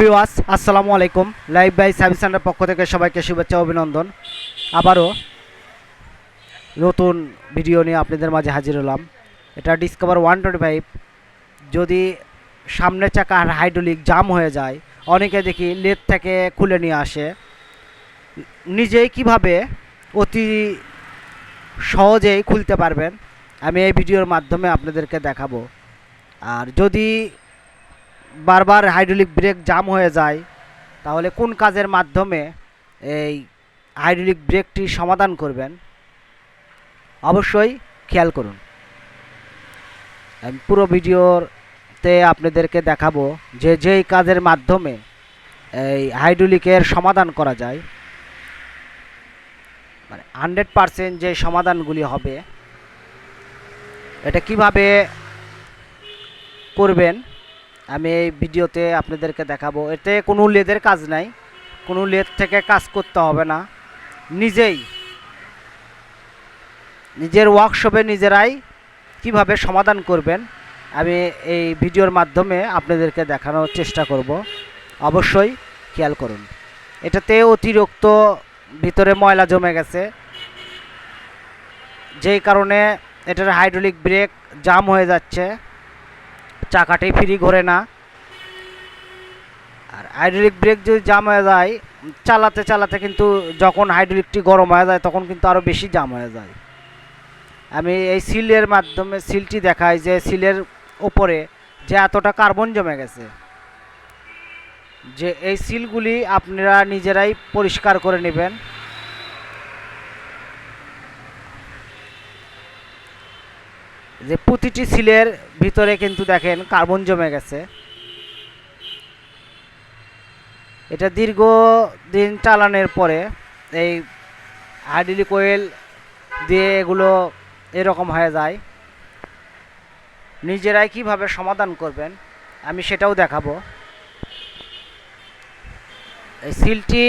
ভিওয়াস আসসালামু আলাইকুম। Live by service centre পক্ষ থেকে সবাইকে শুভেচ্ছা অভিনন্দন। আবারও নতুন ভিডিও নিয়ে আপনাদের মাঝে হাজির হলাম। এটা ডিসকভার ওয়ান টোয়েন্টি ফাইভ যদি সামনের চাকার হাইড্রোলিক জাম হয়ে যায়, অনেকে দেখি লেদ থেকে খুলে নিয়ে আসে। নিজেই কীভাবে অতি সহজেই খুলতে পারবেন, আমি এই ভিডিওর মাধ্যমে আপনাদেরকে দেখাবো। আর যদি বারবার হাইড্রোলিক ব্রেক জাম হয়ে যায়, তাহলে কোন কাজের মাধ্যমে এই হাইড্রোলিক ব্রেকটি সমাধান করবেন? অবশ্যই খেয়াল করুন। পুরো ভিডিওতে আপনাদেরকে দেখাবো যে যেই কাজের মাধ্যমে এই হাইড্রোলিকের সমাধান করা যায় মানে হান্ড্রেড পারসেন্ট যে সমাধানগুলি হবে, এটা কীভাবে করবেন? আমি এই ভিডিওতে আপনাদেরকে দেখাবো। এতে কোনো লেদের কাজ নাই। কোনো লেদ থেকে কাজ করতে হবে না। নিজেই, নিজের ওয়ার্কশপে নিজেরাই কীভাবে সমাধান করবেন, আমি এই ভিডিওর মাধ্যমে আপনাদেরকে দেখানোর চেষ্টা করব। অবশ্যই খেয়াল করুন। এটাতে অতিরিক্ত ভিতরে ময়লা জমে গেছে। যেই কারণে এটার হাইড্রোলিক ব্রেক জাম হয়ে যাচ্ছে। চাকাটি ফ্রি ঘোরে না। আর হাইড্রোলিক ব্রেক যদি জাম হয়ে যায়, চালাতে চালাতে কিন্তু যখন হাইড্রোলিকটি গরম হয়ে যায়, তখন কিন্তু আরও বেশি জাম হয়ে যায়। আমি এই সিলের মাধ্যমে সিলটি দেখাই যে সিলের ওপরে যে এতটা কার্বন জমে গেছে, যে এই সিলগুলি আপনারা নিজেরাই পরিষ্কার করে নেবেন। যে প্রতিটি সিলের ভিতরে কিন্তু দেখেন কার্বন জমে গেছে। এটা দীর্ঘ দিন চালানোর পরে এই হাইড্রোলিক অয়েল দিয়ে এগুলো এরকম হয়ে যায়। নিজেরাই কীভাবে সমাধান করবেন, আমি সেটাও দেখাবো। এই সিলটি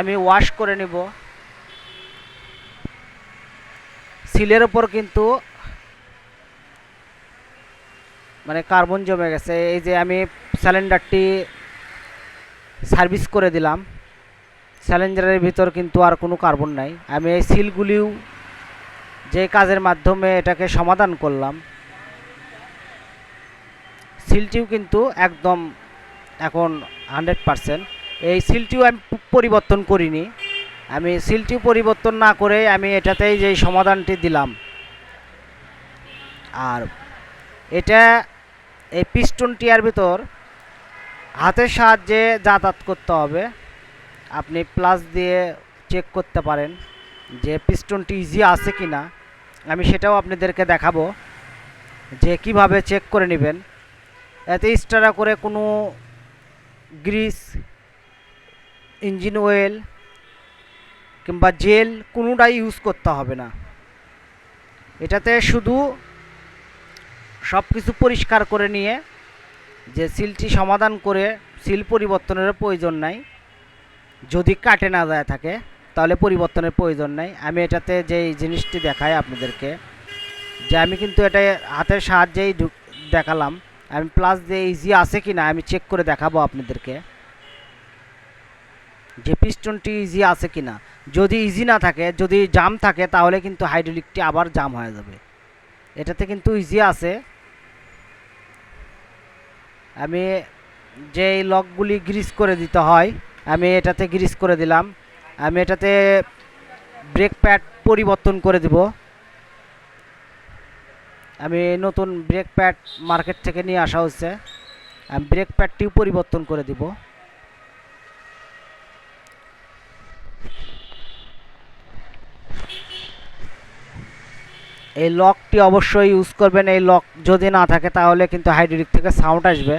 আমি ওয়াশ করে নেব। সিলের ওপর কিন্তু মানে কার্বন জমে গেছে। এই যে আমি সিলিন্ডারটি সার্ভিস করে দিলাম। স্যালেঞ্জারের ভিতর কিন্তু আর কোনো কার্বন নাই। আমি এই সিলগুলিও যে কাজের মাধ্যমে এটাকে সমাধান করলাম, সিলটিও কিন্তু একদম এখন হান্ড্রেড পারসেন্ট এই সিলটিও আমি পরিবর্তন করিনি। আমি সিলটি পরিবর্তন না করে আমি এটাতেই যে সমাধানটি দিলাম। আর এটা এই পিস্টন টিয়ার ভিতর হাতের সাহায্যে যাতায়াত করতে হবে। আপনি প্লাস দিয়ে চেক করতে পারেন যে পিস্টনটি ইজি আছে কি না আমি সেটাও আপনাদেরকে দেখাবো যে কীভাবে চেক করে নেবেন। এতে স্টারা করে কোনো গ্রিস ইঞ্জিন অয়েল কিংবা জেল কোনোটাই ইউজ করতে হবে না। এটাতে শুধু সব কিছু পরিষ্কার করে নিয়ে যে সিলটি সমাধান করে সিল পরিবর্তনের প্রয়োজন নাই। যদি কাটে না যায় থাকে, তাহলে পরিবর্তনের প্রয়োজন নাই। আমি এটাতে যে জিনিসটি দেখাই আপনাদেরকে, যে আমি কিন্তু এটা হাতের সাহায্যেই দেখালাম। আমি প্লাস যে ইজি আছে কি না আমি চেক করে দেখাবো আপনাদেরকে। যে পিস্টনটি ইজি আছে কি না যদি ইজি না থাকে, যদি জাম থাকে, তাহলে কিন্তু হাইড্রোলিকটি আবার জাম হয়ে যাবে। এটাতে কিন্তু ইজি আছে। আমি যে লকগুলি গ্রিস করে দিতে হয়, আমি এটাতে গ্রিস করে দিলাম। আমি এটাতে ব্রেক প্যাড পরিবর্তন করে দিব। আমি নতুন ব্রেক প্যাড মার্কেট থেকে নিয়ে আসা হচ্ছে আমি ব্রেক প্যাডটিও পরিবর্তন করে দিব। এই লকটি অবশ্যই ইউজ করবেন। এই লক যদি না থাকে তাহলে কিন্তু হাইড্রোলিক থেকে সাউন্ড আসবে।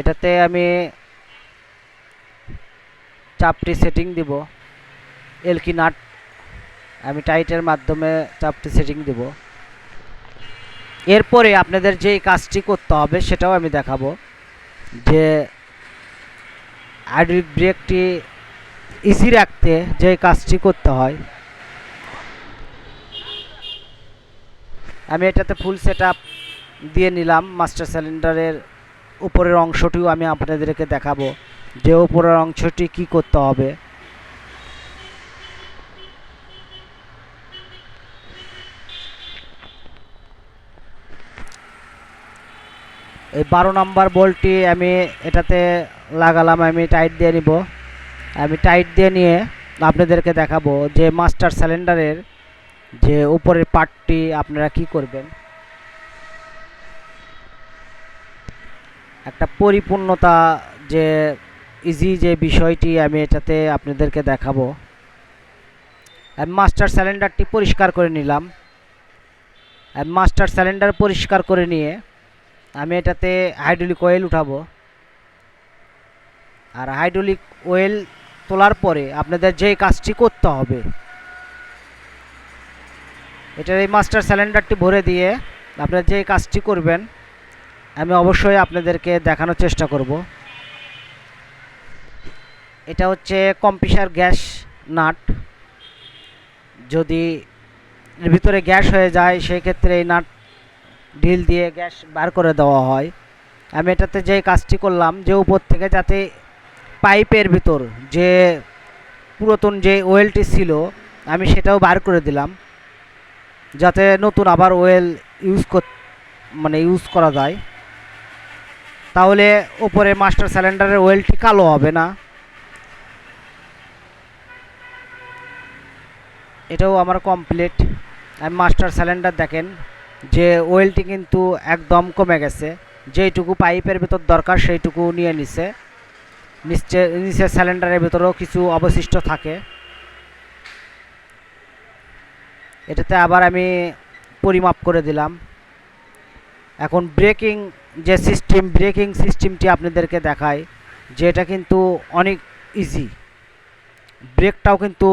এটাতে আমি চাপটি সেটিং দিব। এলকি নাট আমি টাইটের মাধ্যমে চাপটি সেটিং দিব। এরপরে আপনাদের যেই কাজটি করতে হবে সেটাও আমি দেখাবো। যে হাইড্রোলিক ব্রেকটি ইজি রাখতে যে কাজটি করতে হয়। আমি এটাতে ফুল সেট দিয়ে নিলাম। মাস্টার সিলিন্ডারের উপরের অংশটিও আমি আপনাদেরকে দেখাবো। যে উপরের অংশটি কি করতে হবে। এই বারো নাম্বার বলটি আমি এটাতে লাগালাম, আমি টাইট দিয়ে নিব। আমি টাইট দিয়ে নিয়ে আপনাদেরকে দেখাবো যে মাস্টার সিলিন্ডারের যে উপরের পার্টটি আপনারা কি করবেন। একটা পরিপূর্ণতা যে ইজি যে বিষয়টি আমি এটাতে আপনাদেরকে দেখাবো। আমি মাস্টার সিলিন্ডারটি পরিষ্কার করে নিলাম। মাস্টার সিলিন্ডার পরিষ্কার করে নিয়ে আমি এটাতে হাইড্রোলিক অয়েল উঠাবো। আর হাইড্রোলিক অয়েল তোলার পরে আপনাদের যে কাজটি করতে হবে, এটার এই মাস্টার সিলিন্ডারটি ভরে দিয়ে আপনারা যে কাজটি করবেন, আমি অবশ্যই আপনাদেরকে দেখানোর চেষ্টা করব। এটা হচ্ছে কম্পিসার গ্যাস নাট। যদি ভিতরে গ্যাস হয়ে যায়, সেই ক্ষেত্রে এই নাট ঢিল দিয়ে গ্যাস বার করে দেওয়া হয়। আমি এটাতে যে কাজটি করলাম, যে উপর থেকে যাতে পাইপের ভিতর যে পুরাতন যে ওয়েলটি ছিল, আমি সেটাও বার করে দিলাম। যাতে নতুন আবার ওয়েল ইউজ কর মানে ইউজ করা যায়। তাহলে উপরে মাস্টার সিলিন্ডারের ওয়েলটি কালো হবে না। এটাও আমার কমপ্লিট। আমি মাস্টার সিলিন্ডার দেখেন। যে ওয়েলটি কিন্তু একদম কমে গেছে। যেইটুকু পাইপের ভিতর দরকার সেইটুকু নিয়ে নিছে। নিচে নিচে সিলিন্ডারের ভিতরেও কিছু অবশিষ্ট থাকে। এটাতে আবার আমি পরিমাপ করে দিলাম। এখন ব্রেকিং যে সিস্টেম ব্রেকিং সিস্টেমটি আপনাদেরকে দেখায় যে এটা কিন্তু অনেক ইজি ব্রেকটাও কিন্তু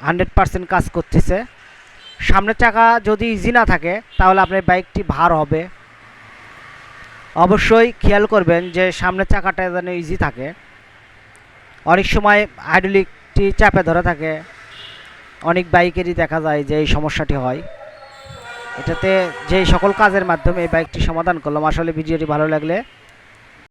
হান্ড্রেড পারসেন্ট কাজ করতেছে। সামনের চাকা যদি ইজি না থাকে, তাহলে আপনার বাইকটি ভার হবে। অবশ্যই খেয়াল করবেন যে সামনের চাকাটা যেন ইজি থাকে। অনেক সময় হাইড্রোলিকটি চাপে ধরে থাকে। অনেক বাইকেরই দেখা যায় যে এই সমস্যাটি হয়। এটাতে যে সকল কাজের মাধ্যমে এই বাইকটি সমাধান করলাম। আসলে ভিডিওটি ভালো লাগলে